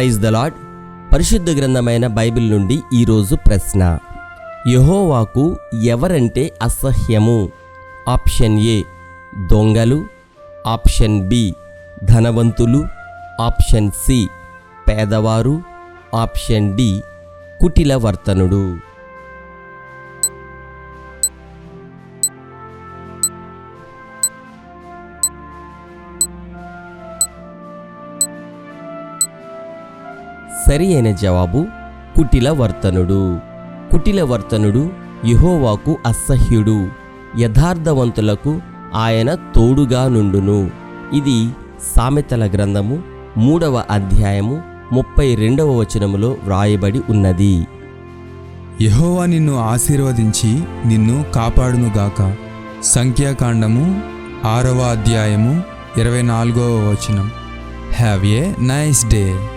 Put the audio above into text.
Praise the lord పరిశుద్ధ గ్రంథమైన Bible నుండి ఈరోజు ప్రశ్న. యహోవాకు ఎవరంటే అసహ్యము? ఆప్షన్ ఏ దొంగలు. ఆప్షన్ బి ధనవంతులు. ఆప్షన్ సి పేదవారు. ఆప్షన్ డి కుటిల వర్తనుడు సరి అయిన జవాబు కుటిలవర్తనుడు. కుటిలవర్తనుడు యహోవాకు అసహ్యుడు. యథార్థవంతులకు ఆయన తోడుగా నుండును. ఇది సామెతల గ్రంథము మూడవ అధ్యాయము ముప్పై రెండవ వచనములో వ్రాయబడి ఉన్నది. యహోవా నిన్ను ఆశీర్వదించి నిన్ను కాపాడునుగాక సంఖ్యాకాండము ఆరవ అధ్యాయము ఇరవై నాలుగవ వచనం. Have a nice day